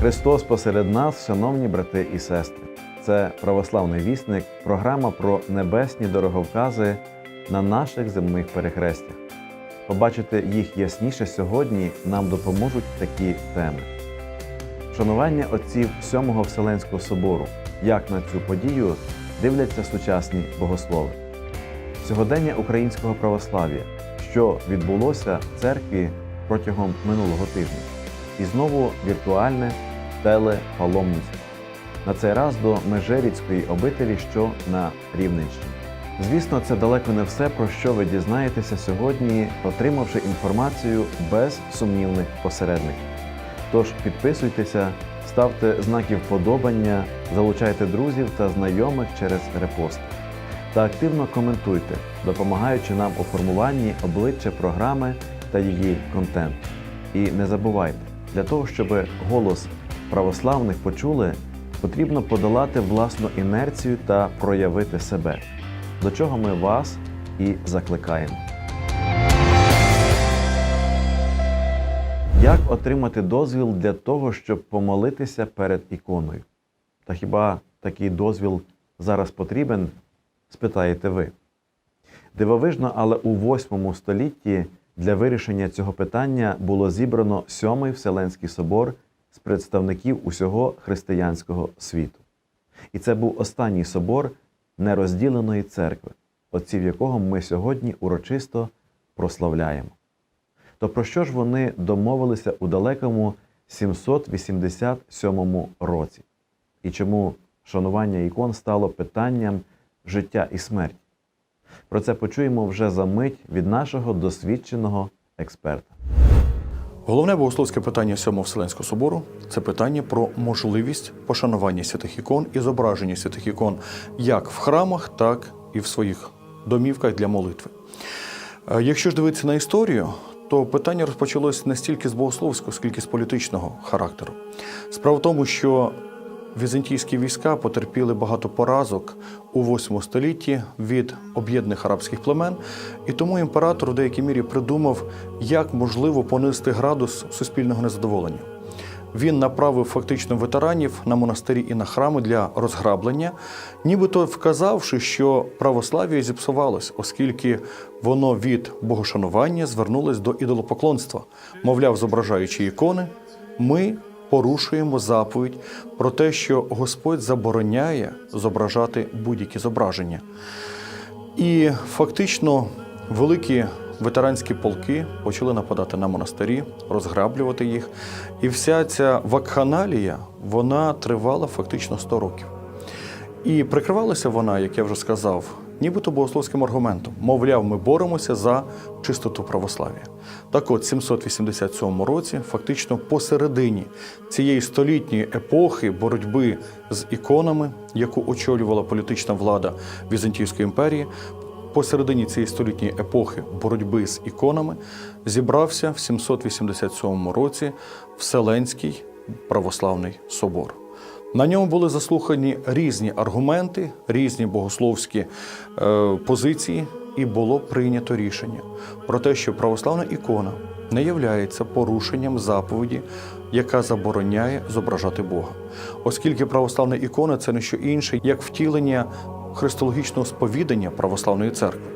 Христос посеред нас, шановні брати і сестри. Це православний вісник, програма про небесні дороговкази на наших земних перехрестях. Побачити їх ясніше сьогодні нам допоможуть такі теми: шанування отців Сьомого Вселенського собору, як на цю подію дивляться сучасні богослови, сьогодення українського православ'я, що відбулося в церкві протягом минулого тижня, і знову віртуальне телепаломництво. На цей раз до Межеріцької обителі, що на Рівненщині. Звісно, це далеко не все, про що ви дізнаєтеся сьогодні, отримавши інформацію без сумнівних посередників. Тож підписуйтеся, ставте знаки вподобання, залучайте друзів та знайомих через репости та активно коментуйте, допомагаючи нам у формуванні обличчя програми та її контенту. І не забувайте, для того, щоб голос православних почули, потрібно подолати власну інерцію та проявити себе, до чого ми вас і закликаємо. Як отримати дозвіл для того, щоб помолитися перед іконою? Та хіба такий дозвіл зараз потрібен? спитаєте ви. Дивовижно, але у 8 столітті для вирішення цього питання було зібрано Сьомий Вселенський собор з представників усього християнського світу. І це був останній собор нерозділеної церкви, отців якого ми сьогодні урочисто прославляємо. То про що ж вони домовилися у далекому 787 році? І чому шанування ікон стало питанням життя і смерті? Про це почуємо вже за мить від нашого досвідченого експерта. Головне богословське питання Сьомого Вселенського собору це питання про можливість пошанування святих ікон і зображення святих ікон як в храмах, так і в своїх домівках для молитви. Е, Якщо ж дивитися на історію, то питання розпочалось не стільки з богословського, скільки з політичного характеру. Справа в тому, що візантійські війська потерпіли багато поразок у 8 столітті від об'єднаних арабських племен, і тому імператор в деякій мірі придумав, як можливо понизити градус суспільного незадоволення. Він направив фактично ветеранів на монастирі і на храми для розграблення, нібито вказавши, що православ'я зіпсувалось, оскільки воно від богошанування звернулось до ідолопоклонства, мовляв, зображаючи ікони, ми порушуємо заповідь про те, що Господь забороняє зображати будь-які зображення. І фактично великі ветеранські полки почали нападати на монастирі, розграблювати їх. І вся ця вакханалія вона тривала фактично 100 років. І прикривалася вона, як я вже сказав, нібито богословським аргументом. Мовляв, ми боремося за чистоту православ'я. Так от, в 787 році, фактично посередині цієї столітньої епохи боротьби з іконами, яку очолювала політична влада Візантійської імперії, посередині цієї столітньої епохи боротьби з іконами зібрався в 787 році Вселенський православний собор. На ньому були заслухані різні аргументи, різні богословські е, позиції, і було прийнято рішення про те, що православна ікона не являється порушенням заповіді, яка забороняє зображати Бога, оскільки православна ікона це не що інше, як втілення христологічного сповідання православної церкви,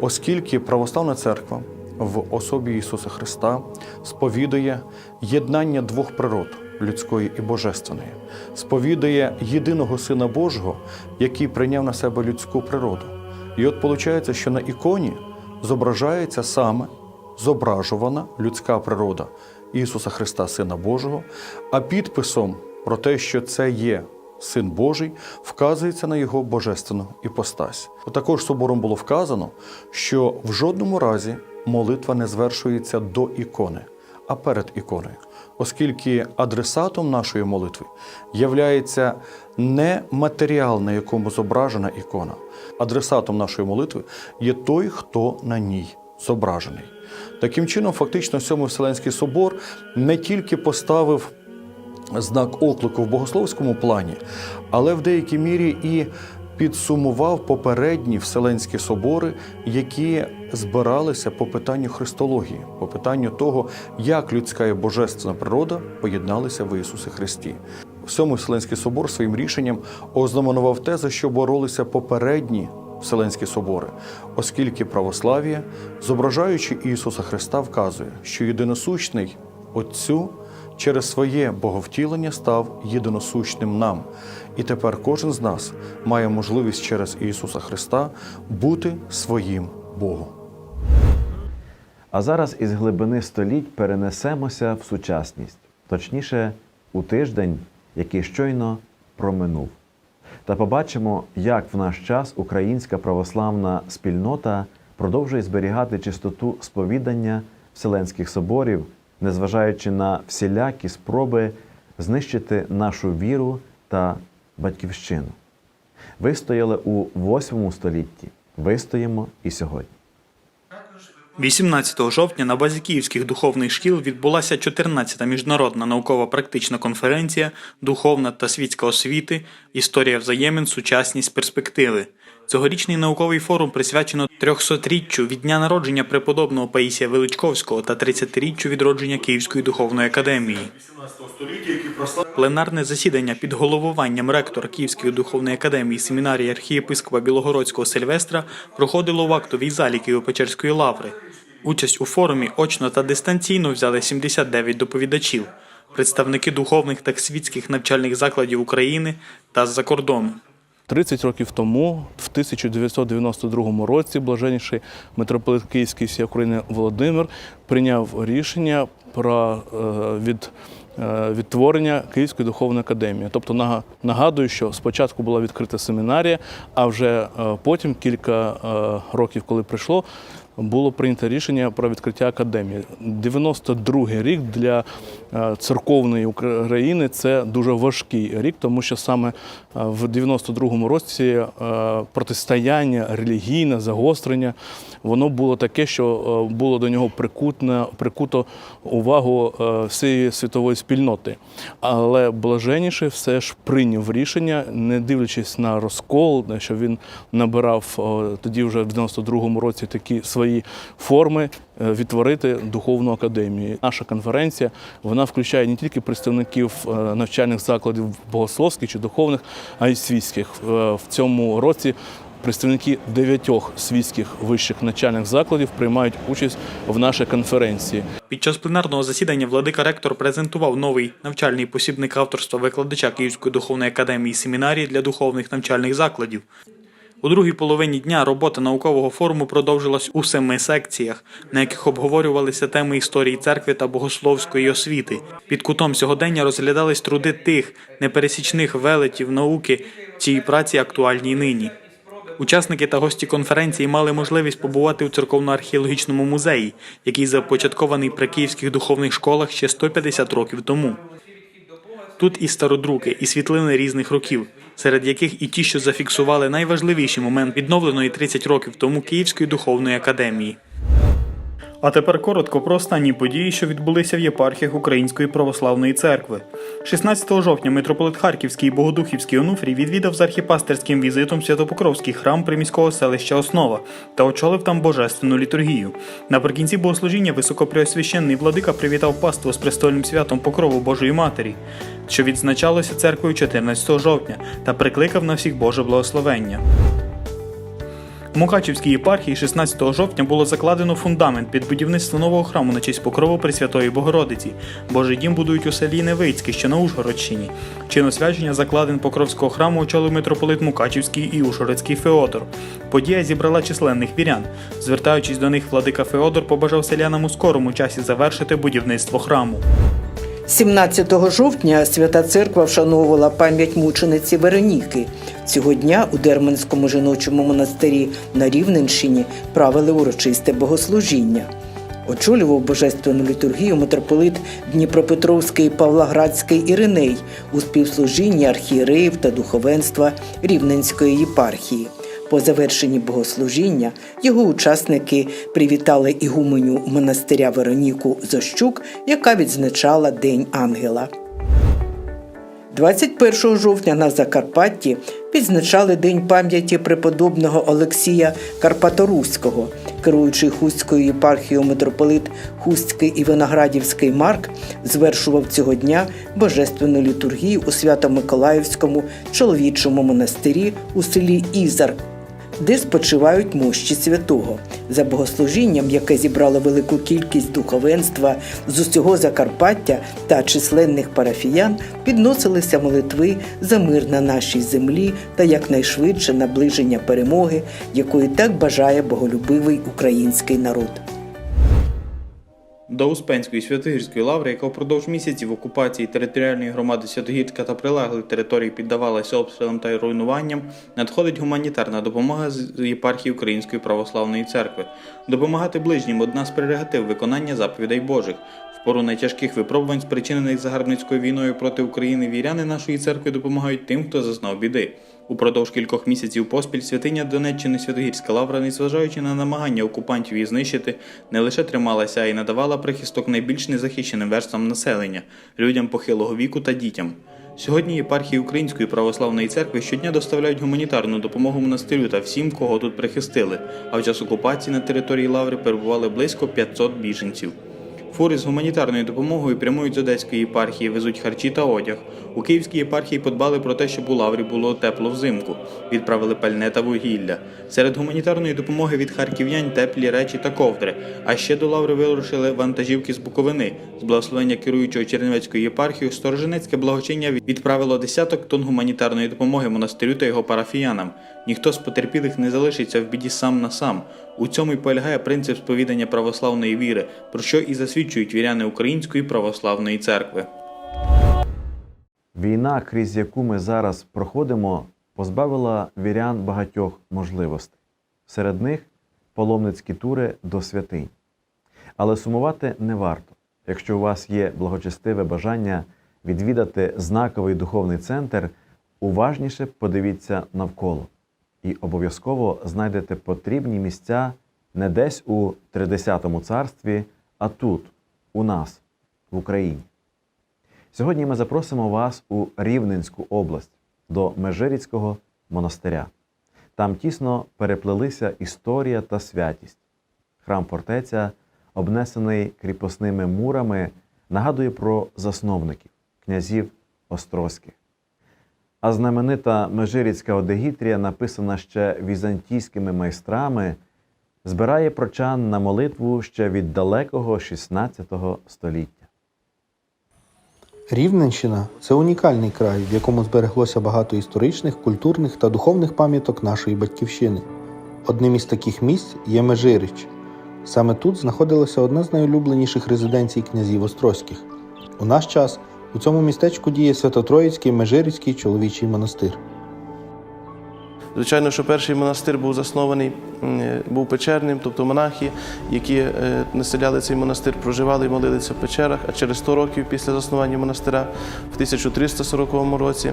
оскільки православна церква в особі Ісуса Христа сповідує єднання двох природ людської і божественної, сповідує єдиного Сина Божого, який прийняв на себе людську природу. І от виходить, що на іконі зображається саме зображувана людська природа Ісуса Христа, Сина Божого, а підписом про те, що це є Син Божий, вказується на його божественну іпостась. Також собором було вказано, що в жодному разі молитва не звершується до ікони, а перед іконою, оскільки адресатом нашої молитви являється не матеріал, на якому зображена ікона. Адресатом нашої молитви є той, хто на ній зображений. Таким чином, фактично, Сьомий Вселенський собор не тільки поставив знак оклику в богословському плані, але в деякій мірі і підсумував попередні вселенські собори, які збиралися по питанню христології, по питанню того, як людська і божественна природа поєдналися в Ісусі Христі. Сьомий Вселенський собор своїм рішенням ознаменував те, за що боролися попередні Вселенські собори, оскільки православ'я, зображаючи Ісуса Христа, вказує, що єдиносущний Отцю через своє боговтілення став єдиносущним нам. І тепер кожен з нас має можливість через Ісуса Христа бути своїм Богом. А зараз із глибини століть перенесемося в сучасність, точніше, у тиждень, який щойно проминув. Та побачимо, як в наш час українська православна спільнота продовжує зберігати чистоту сповідання Вселенських соборів, незважаючи на всілякі спроби знищити нашу віру та батьківщину. Вистояли у VIII столітті, вистоїмо і сьогодні. 18 жовтня на базі київських духовних шкіл відбулася 14-та міжнародна наукова-практична конференція Духовна та світська освіти. Історія взаємин, сучасність, перспективи. Цьогорічний науковий форум присвячено 300-річчю від дня народження преподобного Паїсія Величковського та 30-річчю відродження Київської духовної академії. Пленарне засідання під головуванням ректора Київської духовної академії семінарії архієпископа Білогородського Сильвестра проходило в актовій залі Києво-Печерської лаври. Участь у форумі очно та дистанційно взяли 79 доповідачів, представники духовних та світських навчальних закладів України та з-за кордону. 30 років тому, в 1992 році, блаженніший митрополит Київський всієї України Володимир прийняв рішення про е, від, е, відтворення Київської духовної академії. Тобто нагадую, що спочатку була відкрита семінарія, а вже е, потім, кілька років, коли прийшло, було прийнято рішення про відкриття академії. 92-й рік для е, церковної України це дуже важкий рік, тому що саме е, в 92-му році е, протистояння релігійне загострення воно було таке, що було до нього прикутно, прикуто увагу всієї світової спільноти. Але блаженніший все ж прийняв рішення, не дивлячись на розкол, що він набирав тоді вже в 92-му році такі свої форми. е, Відтворити духовну академію. Наша конференція вона включає не тільки представників е, навчальних закладів богословських чи духовних, а й світських. Е, В цьому році представники дев'ятьох світських вищих навчальних закладів приймають участь в нашій конференції. Під час пленарного засідання владика ректор презентував новий навчальний посібник авторства викладача Київської духовної академії семінарії для духовних навчальних закладів. У другій половині дня робота наукового форуму продовжилась у семи секціях, на яких обговорювалися теми історії церкви та богословської освіти. Під кутом сьогодення розглядались труди тих непересічних велетів науки, чиї праці актуальні нині. Учасники та гості конференції мали можливість побувати у церковно-археологічному музеї, який започаткований при київських духовних школах ще 150 років тому. Тут і стародруки, і світлини різних років, серед яких і ті, що зафіксували найважливіший момент відновленої 30 років тому Київської духовної академії. А тепер коротко про останні події, що відбулися в єпархіях Української православної церкви. 16 жовтня митрополит Харківський і Богодухівський Онуфрій відвідав з архіпастерським візитом Святопокровський храм приміського селища Основа та очолив там божественну літургію. Наприкінці богослужіння високопреосвященний владика привітав паству з престольним святом Покрову Божої Матері, що відзначалося церквою 14 жовтня, та прикликав на всіх Боже благословення. У Мукачівській єпархії 16 жовтня було закладено фундамент під будівництво нового храму на честь покрову Пресвятої Богородиці. Божий дім будують у селі Невицьке, що на Ужгородщині. Чин освячення закладин Покровського храму очолив митрополит Мукачівський і Ужгородський Феодор. Подія зібрала численних вірян. Звертаючись до них, владика Феодор побажав селянам у скорому часі завершити будівництво храму. 17 жовтня Свята Церква вшановувала пам'ять мучениці Вероніки. Цього дня у Дерманському жіночому монастирі на Рівненщині правили урочисте богослужіння. Очолював божественну літургію митрополит Дніпропетровський і Павлоградський Іриней у співслужінні архієреїв та духовенства Рівненської єпархії. По завершенні богослужіння його учасники привітали ігуменю монастиря Вероніку Зощук, яка відзначала День Ангела. 21 жовтня на Закарпатті відзначали День пам'яті преподобного Олексія Карпаторуського. Керуючий Хустською єпархією митрополит Хустський і Виноградівський Марк звершував цього дня божественну літургію у Свято-Миколаївському чоловічому монастирі у селі Ізар, де спочивають мощі святого. За богослужінням, яке зібрало велику кількість духовенства з усього Закарпаття та численних парафіян, підносилися молитви за мир на нашій землі та якнайшвидше наближення перемоги, якої так бажає боголюбивий український народ. До Успенської Святогірської лаври, яка впродовж місяців окупації територіальної громади Святогірська та прилеглих територій піддавалася обстрілам та руйнуванням, надходить гуманітарна допомога з єпархії Української православної церкви. Допомагати ближнім одна з прерогатив виконання заповідей Божих. В пору найтяжких випробувань, спричинених загарбницькою війною проти України, віряни нашої церкви допомагають тим, хто зазнав біди. Упродовж кількох місяців поспіль святиня Донеччини Святогірська лавра, незважаючи на намагання окупантів її знищити, не лише трималася, а й надавала прихисток найбільш незахищеним верствам населення людям похилого віку та дітям. Сьогодні єпархії Української православної церкви щодня доставляють гуманітарну допомогу монастирю та всім, кого тут прихистили. А в час окупації на території лаври перебували близько 500 біженців. Фури з гуманітарною допомогою прямують з Одеської єпархії, везуть харчі та одяг. У Київській єпархії подбали про те, щоб у лаврі було тепло взимку. Відправили пальне та вугілля. Серед гуманітарної допомоги від харків'ян теплі речі та ковдри. А ще до лаври вирушили вантажівки з Буковини. З благословення керуючого Чернівецькою єпархією Сторожинецьке благочиння відправило десяток тонн гуманітарної допомоги монастирю та його парафіянам. Ніхто з потерпілих не залишиться в біді сам на сам. У цьому й полягає принцип сповідання православної віри, про що і засвідчують віряни Української православної церкви. Війна, крізь яку ми зараз проходимо, позбавила вірян багатьох можливостей. Серед них паломницькі тури до святинь. Але сумувати не варто, якщо у вас є благочестиве бажання відвідати знаковий духовний центр, уважніше подивіться навколо і обов'язково знайдете потрібні місця не десь у Тридесятому царстві, а тут, у нас, в Україні. Сьогодні ми запросимо вас у Рівненську область до Межиріцького монастиря. Там тісно переплелися історія та святість. Храм фортеця, обнесений кріпосними мурами, нагадує про засновників, князів Острозьких. А знаменита Межиріцька Одегітрія, написана ще візантійськими майстрами, збирає прочан на молитву ще від далекого XVI століття. Рівненщина це унікальний край, в якому збереглося багато історичних, культурних та духовних пам'яток нашої батьківщини. Одним із таких місць є Межирич. Саме тут знаходилася одна з найулюбленіших резиденцій князів Острозьких. У наш час у цьому містечку діє Свято-Троїцький Межирицький чоловічий монастир. Звичайно, що перший монастир був заснований, був печерним, тобто монахи, які е, населяли цей монастир, проживали і молилися в печерах. А через 100 років після заснування монастира, в 1340 році,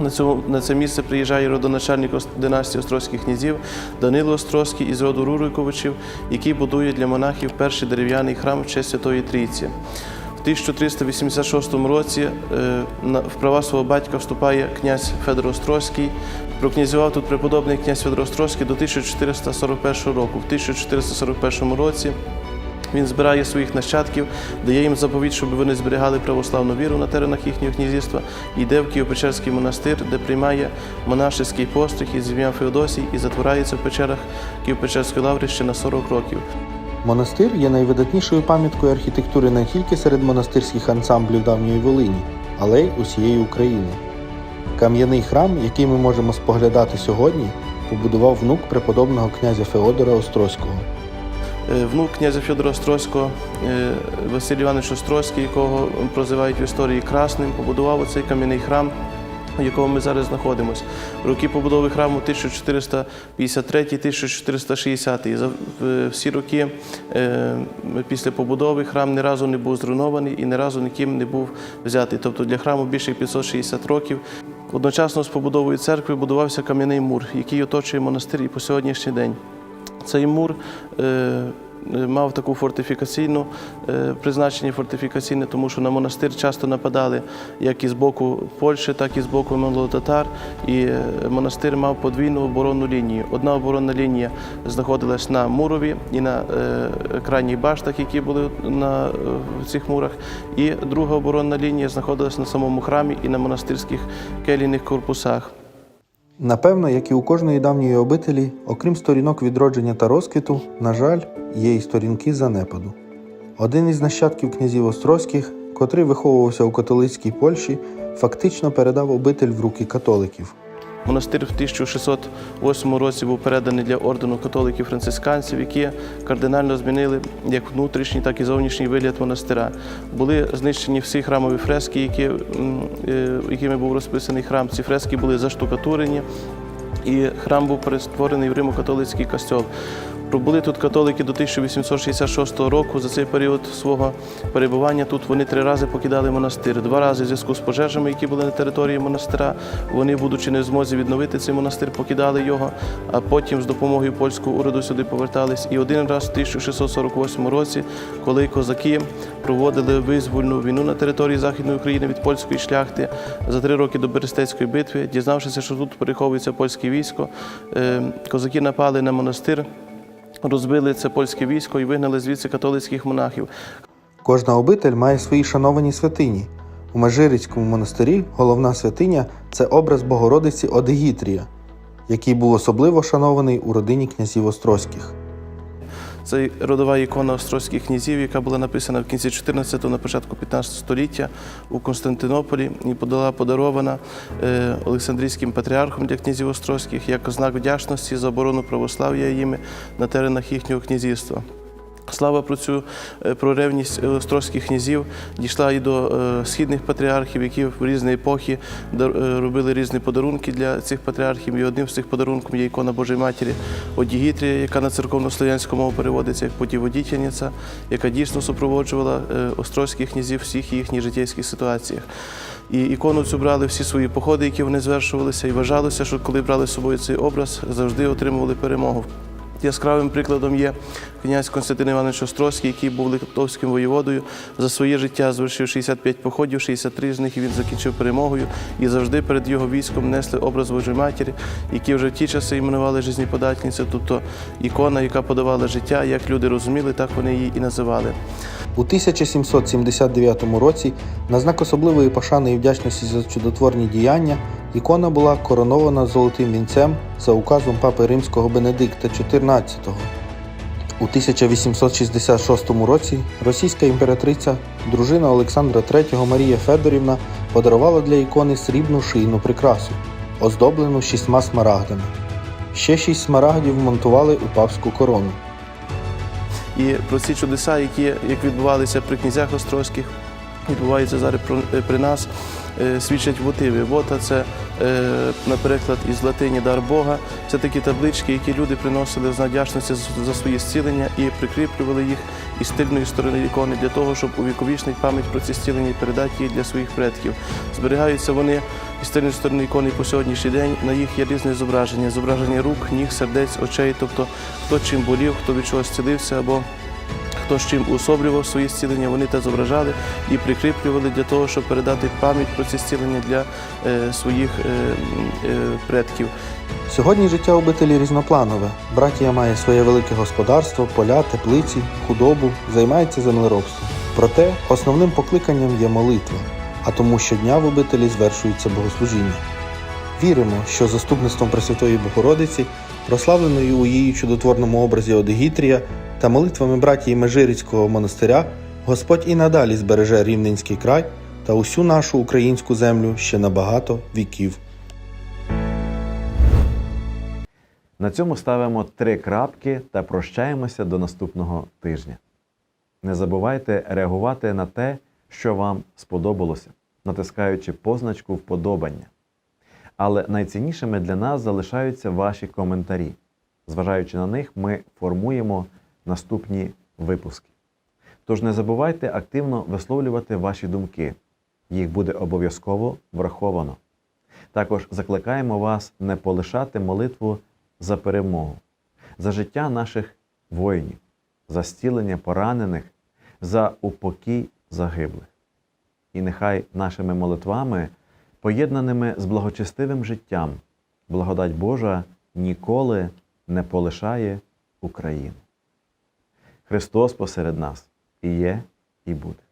на, цьому, на це місце приїжджає родоначальник династії острозьких князів Данило Острозький із роду Руриковичів, який будує для монахів перший дерев'яний храм в честь Святої Трійці. В 1386 році е, в права свого батька вступає князь Федор Острозький. Прокнязював тут преподобний князь Федор Острозький до 1441 року. В 1441 році він збирає своїх нащадків, дає їм заповідь, щоб вони зберігали православну віру на теренах їхнього князівства, йде в Києво-Печерський монастир, де приймає монашеський постриг із ім'я Феодосій і затворається в печерах Києво-Печерської лаври ще на 40 років. Монастир є найвидатнішою пам'яткою архітектури не тільки серед монастирських ансамблів давньої Волині, але й усієї України. Кам'яний храм, який ми можемо споглядати сьогодні, побудував внук преподобного князя Феодора Острозького. Е, Внук князя Фьодора Острозького, е, Василь Іванович Острозький, якого прозивають в історії Красним, побудував оцей кам'яний храм, в якому ми зараз знаходимося. Роки побудови храму 1453-1460. І за всі роки е, після побудови храм ні разу не був зруйнований і ні разу ніким не був взятий. Тобто для храму більше 560 років. Одночасно з побудовою церкви будувався кам'яний мур, який оточує монастир і по сьогоднішній день. Цей мур е, мав таку фортифікаційну е, призначення фортифікаційне, тому що на монастир часто нападали як із боку Польщі, так і з боку монголо-татар. І е, монастир мав подвійну оборонну лінію. Одна оборонна лінія знаходилась на мурові і на е, крайніх баштах, які були на е, цих мурах. І друга оборонна лінія знаходилась на самому храмі і на монастирських келійних корпусах. Напевно, як і у кожної давньої обителі, окрім сторінок відродження та розквіту, на жаль, є і сторінки занепаду. Один із нащадків князів Острозьких, котрий виховувався у католицькій Польщі, фактично передав обитель в руки католиків. Монастир в 1608 році був переданий для ордену католиків-францисканців, які кардинально змінили як внутрішній, так і зовнішній вигляд монастира. Були знищені всі храмові фрески, які, е, якими був розписаний храм. Ці фрески були заштукатурені, і храм був перетворений в Римо-католицький костьол. Пробули тут католики до 1866 року. За цей період свого перебування тут вони три рази покидали монастир. Два рази в зв'язку з пожежами, які були на території монастира. Вони, будучи не в змозі відновити цей монастир, покидали його, а потім з допомогою польського уряду сюди повертались. І один раз в 1648 році, коли козаки проводили визвольну війну на території Західної України від польської шляхти за три роки до Берестецької битви, дізнавшися, що тут переховується польське військо, е, козаки напали на монастир. Розбили це польське військо і вигнали звідси католицьких монахів. Кожна обитель має свої шановані святині. У Межирицькому монастирі головна святиня це образ Богородиці Одегітрія, який був особливо шанований у родині князів Острозьких. Це родова ікона острозьких князів, яка була написана в кінці 14-го, на початку 15 століття у Константинополі і була подарована е, Олександрійським патріархом для князів острозьких як знак вдячності за оборону православ'я їми на теренах їхнього князівства. Слава про цю е, про ревність острозьких князів дійшла і до е, східних патріархів, які в різні епохи е, робили різні подарунки для цих патріархів. І одним з цих подарунків є ікона Божої Матері Одігітрія, яка на церковно-слов'янську мову переводиться як путіводітельниця, яка дійсно супроводжувала острозьких князів всіх їхніх життєвських ситуаціях. І ікону цю брали всі свої походи, які вони звершувалися, і вважалося, що коли брали з собою цей образ, завжди отримували перемогу. Яскравим прикладом є князь Константин Іванович Острозький, який був литовським воєводою. За своє життя звершив 65 походів, 63 з них він закінчив перемогою. І завжди перед його військом несли образ Божої Матері, які вже в ті часи іменували жизнеподатницю, тобто ікона, яка подавала життя, як люди розуміли, так вони її і називали. У 1779 році, на знак особливої пошани і вдячності за чудотворні діяння, ікона була коронована золотим вінцем за указом папи римського Бенедикта XIV. У 1866 році російська імператриця, дружина Олександра III Марія Федорівна подарувала для ікони срібну шийну прикрасу, оздоблену шістьма смарагдами. Ще шість смарагдів монтували у папську корону. І про ці чудеса, які як відбувалися при князях острозьких, відбуваються зараз е, при нас, е, свідчать мотиви. Вота це, е, наприклад, із латині дар Бога. Це такі таблички, які люди приносили в знак за свої зцілення і прикріплювали їх із тильної сторони ікони для того, щоб увіковічнити пам'ять про ці зцілення і передати їх для своїх предків. Зберігаються вони із тильної сторони ікони по сьогоднішній день. На їх є різні зображення: зображення рук, ніг, сердець, очей, тобто хто чим болів, хто від чогось зцілився або хто з чим уособлював свої зцілення, вони те зображали і прикріплювали для того, щоб передати пам'ять про ці зцілення для е, своїх е, е, предків. Сьогодні життя обителі різнопланове. Братія має своє велике господарство, поля, теплиці, худобу, займається землеробством. Проте основним покликанням є молитва, а тому щодня в обителі звершується богослужіння. Віримо, що заступництвом Пресвятої Богородиці, прославленої у її чудотворному образі Одегітрія та молитвами братії Межирицького монастиря, Господь і надалі збереже Рівненський край та усю нашу українську землю ще на багато віків. На цьому ставимо три крапки та прощаємося до наступного тижня. Не забувайте реагувати на те, що вам сподобалося, натискаючи позначку вподобання. Але найціннішими для нас залишаються ваші коментарі. Зважаючи на них, ми формуємо наступні випуски. Тож не забувайте активно висловлювати ваші думки. Їх буде обов'язково враховано. Також закликаємо вас не полишати молитву за перемогу, за життя наших воїнів. за зцілення поранених, за упокій загиблих. І нехай нашими молитвами, поєднаними з благочестивим життям, благодать Божа ніколи не полишає Україну. Христос посеред нас і є, і буде.